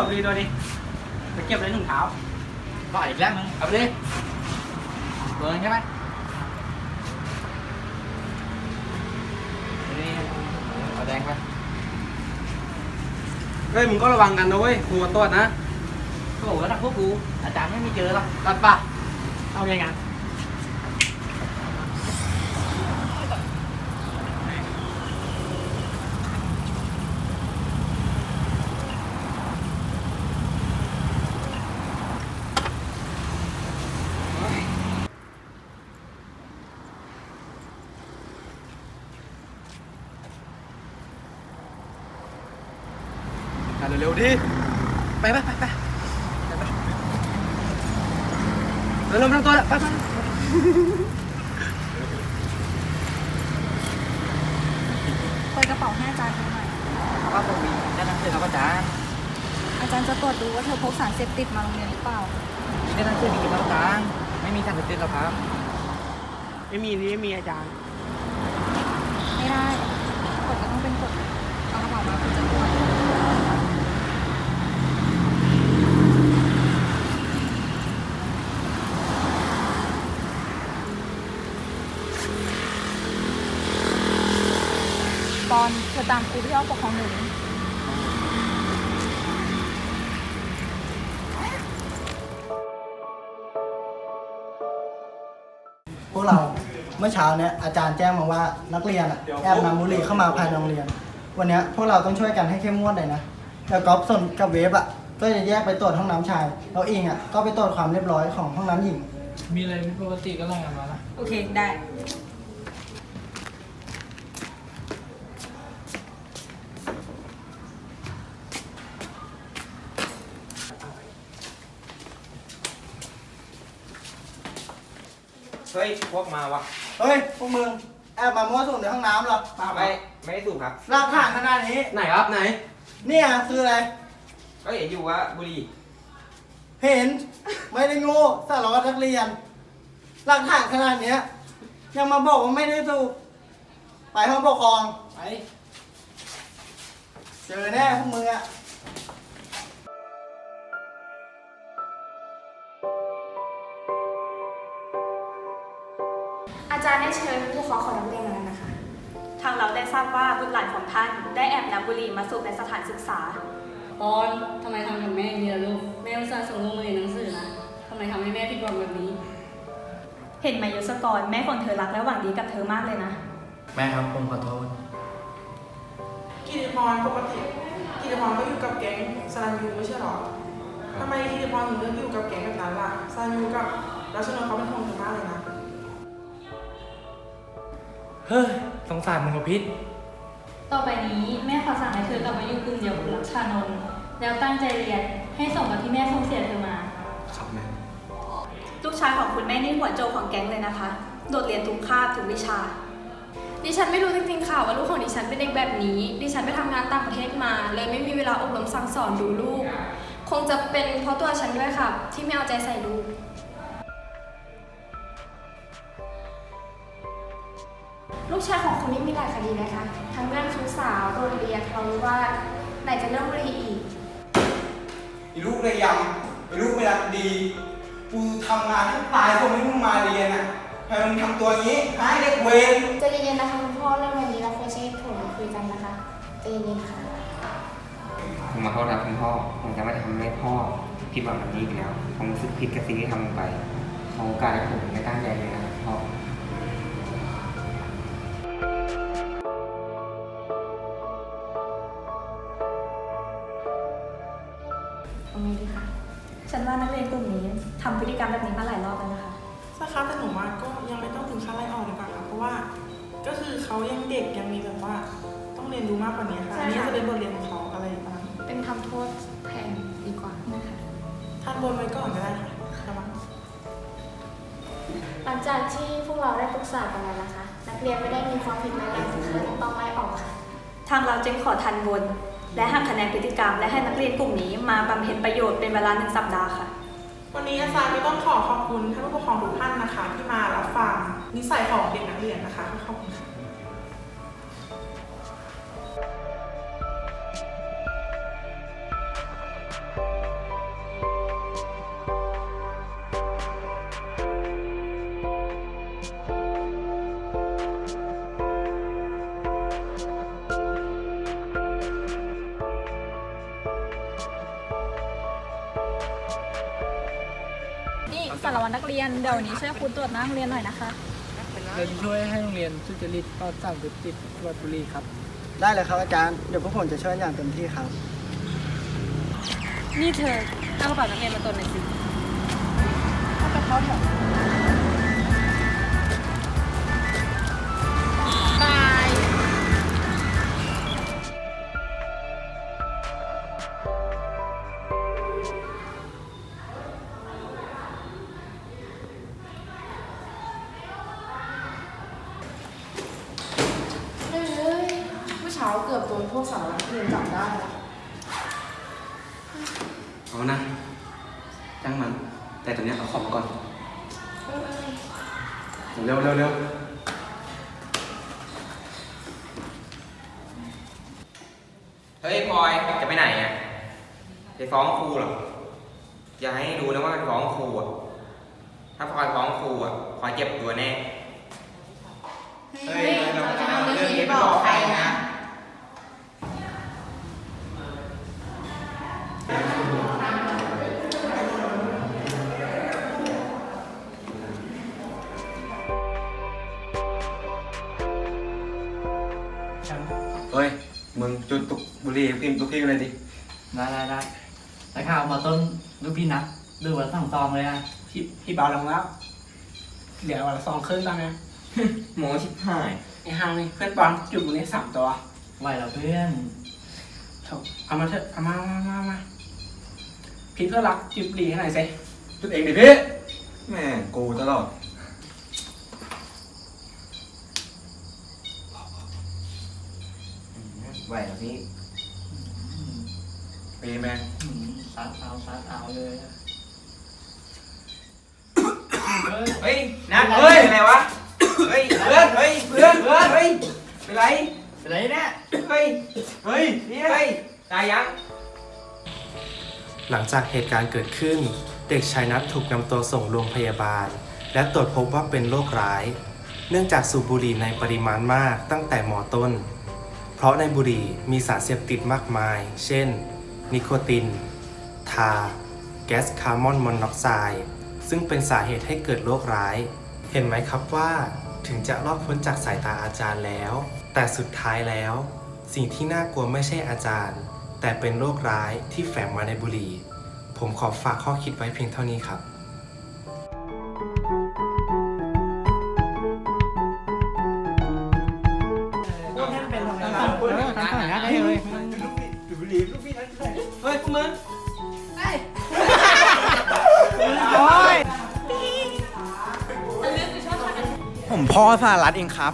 อบรีตัวนี้ไปเก็บเลยถุงเท้าก็อีกแล้วมึงเอาไปดิเบิร์นใช่ไหมนี่เอาแดงไปเฮ้ยมึงก็ระวังกันนะเว้ยครูมาตรวจนะก็บอกแล้วนะพวกกูอาจารย์ไม่มีเจอหรอกตัดป่ะเอาไงกัน เร็วๆดิ ไปไปไปไปเร็วๆทั้งตัวละไปไปเปิดกระเป๋าให้อาจารย์ดูหน่อยว่าผมมีได้หนังสือครับอาจารย์อาจารย์จะตรวจดูว่าเธอพกสารเสพติดมาโรงเรียนหรือเปล่าได้หนังสือดีครับอาจารย์ไม่มีทางติดหรอกครับ ไม่มีนี่ไม่มีอาจารย์ ไม่ได้กฎก็ต้องเป็นกฎเอากระเป๋ามาคุณจะตรวจ ปอนเธอตามครูที่ห้องปกครองหนึ่งพวกเราเมื่อเช้าเนี้ยอาจารย์แจ้งมาว่านักเรียนอะแอบนำบุหรี่เข้ามาภายในโรงเรียน วันเนี้ยพวกเราต้องช่วยกันให้เข้มงวดหน่อยนะแล้วก๊อฟส่วนกับเวฟอะก็จะแยกไปตรวจห้องน้ำชายแล้วอิงอะก็ไปตรวจความเรียบร้อยของห้องน้ำหญิง มีอะไรผิดปกติก็รายงานมานะ โอเค ได้ เฮ้ยพวกมาวะเฮ้ยพวกมึงแอบมามั่วสุมในห้องน้ำเหรอไม่ไม่ได้สูบครับหลักฐานขนาดนี้ ไหนครับไหน เนี่ยคืออะไร ก็เห็นอยู่ว่าบุหรี่เห็น ไม่ได้โง่สารวัตรนักเรียน หลักฐานขนาดเนี้ย ยังมาบอกว่าไม่ได้สูบไปห้องปกครองไป เจอแน่พวกมึงอะ จารย์ได้เชิญผู้ปกครองของนักเรียนมาแล้วนะคะ ทางเราได้ทราบว่าบุตรหลานของท่านได้แอบนำบุหรี่มาสูบในสถานศึกษาปอนทำไมทำกับแม่อย่างนี้ล่ะลูก แม่อุตส่าห์ส่งลูกมาเรียนหนังสือนะทำไมทำให้แม่ผิดหวังแบบนี้ เห็นไหมยศกรแม่ของเธอรักและหวังดีกับเธอมากเลยนะ แม่ครับผมขอโทษ กิติพรปกติกิติพรก็อยู่กับแก๊งสรันยูไม่ใช่หรอทำไมกิติพรถึงเลือกอยู่กับแก๊งแบบนั้นล่ะสรันยูกับรัชนนท์เขาเป็นห่วงเธอมากเลยนะเฮ้ยสงสารมึงกับพิษ ต่อไปนี้แม่ขอสั่งให้เธอกลับมาอยู่กลุ่มเดียวกับรักชานนท์แล้วตั้งใจเรียนให้สมกับที่แม่ส่งเสียเธอมา ครับแม่ ลูกชายของคุณแม่นี่หัวโจกของแก๊งเลยนะคะ โดดเรียนทุกคาบทุกวิชา ดิฉันไม่รู้จริงๆค่ะว่าลูกของดิฉันเป็นเด็กแบบนี้ ดิฉันไปทำงานต่างประเทศมา เลยไม่มีเวลาอบรมสั่งสอนดูลูก คงจะเป็นเพราะตัวฉันด้วยค่ะ ที่ไม่เอาใจใส่ลูก ลูกชายของคุณนี่มีหลายคดีนะคะ ทั้งเรื่องชู้สาวโดนเรียนทะเลาะวิว่าสไหนจะเรื่องบุหรี่อีก ไอ้ลูกระยำไอ้ลูกไม่รักดี กูทำงานทั้งตายก็ไม่มึงมาเรียนอะทำไมมึงทำตัวอย่างนี้หายเด็กเวรใจะเย็นๆนะคะคุณพ่อเรื่องวันนี้เราควรใช้เหตุผลคุยกันนะคะใจเย็นๆค่ะ ผมมาโทษครับคุณพ่อ ผมจะไม่ทำให้พ่อผิดหวังแบบนี้อีกแล้ว ผมรู้สึกผิดกับสิ่งที่ทำลงไปขอโอกาสให้ผมไม่ตั้งใจเลยนะครับพ่อ ทำพฤติกรรมแบบนี้มาหลายรอบแล้วนะคะสักครั้งแต่หนูว่าก็ยังไม่ต้องถึงขั้นไล่ออกดีกว่าค่ะเพราะว่าก็คือเขายังเด็กยังมีแบบว่าต้องเรียนรู้มากกว่านี้ค่ะใช่อันนี้ค่ะ จะเป็นบทเรียนของเขาอะไรประมาณนี้เป็นทำโทษแทนดีกว่านะคะท่านบนไว้ก่อนก็ได้ค่ะระวัง หลังจากที่พวกเราได้ปรึกษากันแล้วนะคะ นักเรียนไม่ได้มีความผิดร้ายแรงถึงขั้นต้องไล่ออกค่ะ ทางเราจึงขอทันบน และหักคะแนนพฤติกรรม และให้นักเรียนกลุ่มนี้มาบำเพ็ญประโยชน์เป็นเวลาหนึ่งสัปดาห์ค่ะ วันนี้อาจารย์ก็ต้องขอขอบคุณท่านผู้ปกครองทุกท่านนะคะ ที่มารับฟังนิสัยของเด็กนักเรียนนะคะขอบคุณค่ะ สารวัตรนักเรียนเดี๋ยววันนี้ช่วยครูตรวจหน้าโรงเรียนหน่อยนะคะ เราจะช่วยให้โรงเรียนทุจริตปลอดสารเสพติดตรวจบุหรี่ครับ ได้เลยครับอาจารย์ เดี๋ยวพวกผมจะช่วยอย่างเต็มที่ครับ นี่เธอเอากระเป๋านักเรียนมาตรวจหน่อยสิบ กือบโดนพวกสารวัตรนักเรียนจับได้แล้วเอานะจ้างมัน แต่ตอนเนี้ยเอาของก่อน เร็วเร็วเร็วเฮ้ยพลอยจะไปไหนอะไปฟ้องครูเหรอ อย่าให้รู้นะว่าไปฟ้องครูอะ ถ้าพลอยฟ้องครูอะพลอยเจ็บตัวแน่ เฮ้ย เราจะเอาเรื่องนี้ไปบอกใคร มึงจุดตุกบุหรี่พิมพ์ตุกพี่เลยดิได้ได้ได้แต่ข่าวมาต้นลูกพี่นัดดูวันสั่งซองเลยอะพี่พี่เบาลงแล้ว เหลือวันละสองครึ่งได้ไหมหมูชิบหายไอ้ห้างนี่เพื่อนปอนจุดบุหรี่สามตัวไหวแล้วเพื่อนโถ่เอามาเถอะเอามามามามาพี่เพื่อนรักจุดบุหรี่ให้หน่อยสิจุดเองดิพี่แม่กูตลอด ไหวแล้วพี่เปย์แมนอืมซัดเอาซัดเอาเลยอะเฮ้ยนัดเฮ้ยอะไรวะเฮ้ยเพื่อนเฮ้ยเพื่อนเพื่อนเฮ้ยเป็นไรเป็นไรเนี่ยเฮ้ยเฮ้ยเนี่ยเฮ้ยตายยังหลังจากเหตุการณ์เกิดขึ้น เด็กชายนัทถูกนำตัวส่งโรงพยาบาล และตรวจพบว่าเป็นโรคร้าย เนื่องจากสูบบุหรี่ในปริมาณมากตั้งแต่มอต้น เพราะในบุหรี่มีสารเสพติดมากมาย เช่น นิโคติน ทา แก๊สคาร์บอนมอนอกไซด์ ซึ่งเป็นสาเหตุให้เกิดโรคร้าย เห็นไหมครับว่าถึงจะรอดพ้นจากสายตาอาจารย์แล้ว แต่สุดท้ายแล้ว สิ่งที่น่ากลัวไม่ใช่อาจารย์ แต่เป็นโรคร้ายที่แฝงมาในบุหรี่ ผมขอฝากข้อคิดไว้เพียงเท่านี้ครับ เฮ้ยมึงผมพ่อสารัตเองครับ